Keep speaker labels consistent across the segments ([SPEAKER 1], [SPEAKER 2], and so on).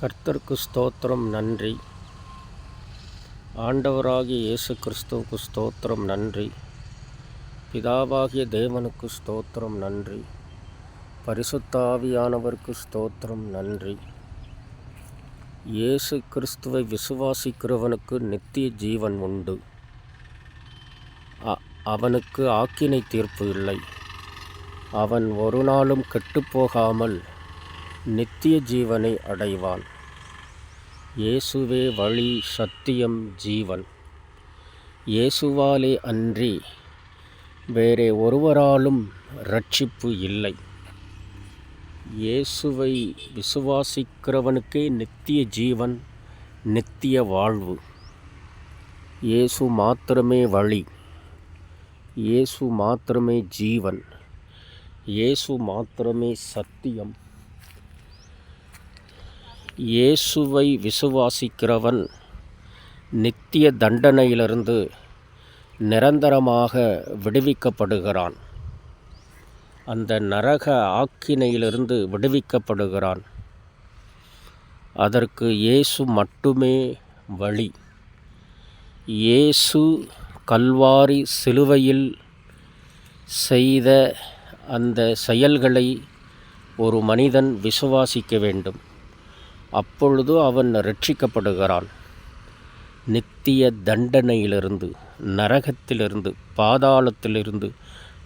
[SPEAKER 1] கர்த்தருக்கு ஸ்தோத்திரம் நன்றி. ஆண்டவராகிய இயேசு கிறிஸ்துவுக்கு ஸ்தோத்திரம் நன்றி. பிதாவாகிய தேவனுக்கு ஸ்தோத்திரம் நன்றி. பரிசுத்தாவியானவருக்கு ஸ்தோத்திரம் நன்றி. இயேசு கிறிஸ்துவை விசுவாசிக்கிறவனுக்கு நித்திய ஜீவன் உண்டு. அ- அவனுக்கு ஆக்கினை தீர்ப்பு இல்லை. அவன் ஒரு நாளும் கெட்டுப்போகாமல் நித்திய ஜீவனை அடைவான். இயேசுவே வழி சத்தியம் ஜீவன். இயேசுவாலே அன்றி வேறே ஒருவராலும் ரட்சிப்பு இல்லை. இயேசுவை விசுவாசிக்கிறவனுக்கே நித்திய ஜீவன் நித்திய வாழ்வு. இயேசு மாத்திரமே வழி இயேசு மாத்திரமே ஜீவன் இயேசு மாத்திரமே சத்தியம். இயேசுவை விசுவாசிக்கிறவன் நித்திய தண்டனையிலிருந்து நிரந்தரமாக விடுவிக்கப்படுகிறான். அந்த நரக ஆக்கினையிலிருந்து விடுவிக்கப்படுகிறான். அதற்கு இயேசு மட்டுமே வழி. இயேசு கல்வாரி சிலுவையில் செய்த அந்த செயல்களை ஒரு மனிதன் விசுவாசிக்க வேண்டும். அப்பொழுது அவன் ரட்சிக்கப்படுகிறான் நித்திய தண்டனையிலிருந்து நரகத்திலிருந்து பாதாளத்திலிருந்து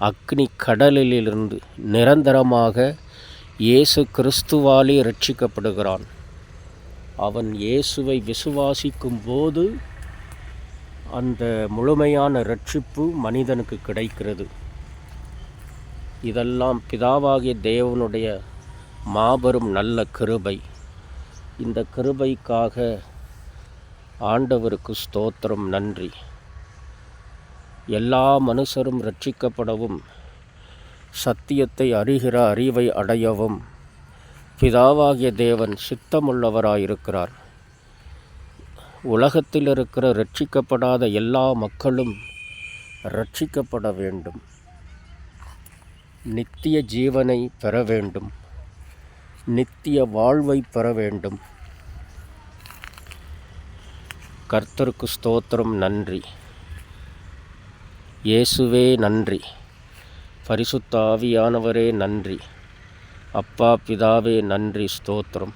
[SPEAKER 1] அக்னி கடலிலிருந்து நிரந்தரமாக இயேசு கிறிஸ்துவாலே ரட்சிக்கப்படுகிறான் அவன் இயேசுவை விசுவாசிக்கும் போது அந்த முழுமையான ரட்சிப்பு மனிதனுக்கு கிடைக்கிறது. இதெல்லாம் பிதாவாகிய தேவனுடைய மாபெரும் நல்ல கிருபை. இந்த கிருபைக்காக ஆண்டவருக்கு ஸ்தோத்திரம் நன்றி. எல்லா மனுஷரும் ரட்சிக்கப்படவும் சத்தியத்தை அறிகிற அறிவை அடையவும் பிதாவாகிய தேவன் சித்தமுள்ளவராயிருக்கிறார். உலகத்தில் இருக்கிற ரட்சிக்கப்படாத எல்லா மக்களும் ரட்சிக்கப்பட வேண்டும். நித்திய ஜீவனை பெற வேண்டும். நித்திய வாழ்வை பெற வேண்டும். கர்த்தருக்கு ஸ்தோத்திரம் நன்றி. இயேசுவே நன்றி. பரிசுத்த ஆவியானவரே நன்றி. அப்பா பிதாவே நன்றி ஸ்தோத்திரம்.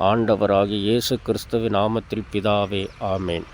[SPEAKER 1] ஆண்டவராகிய இயேசு கிறிஸ்துவின் நாமத்தில் பிதாவே ஆமேன்.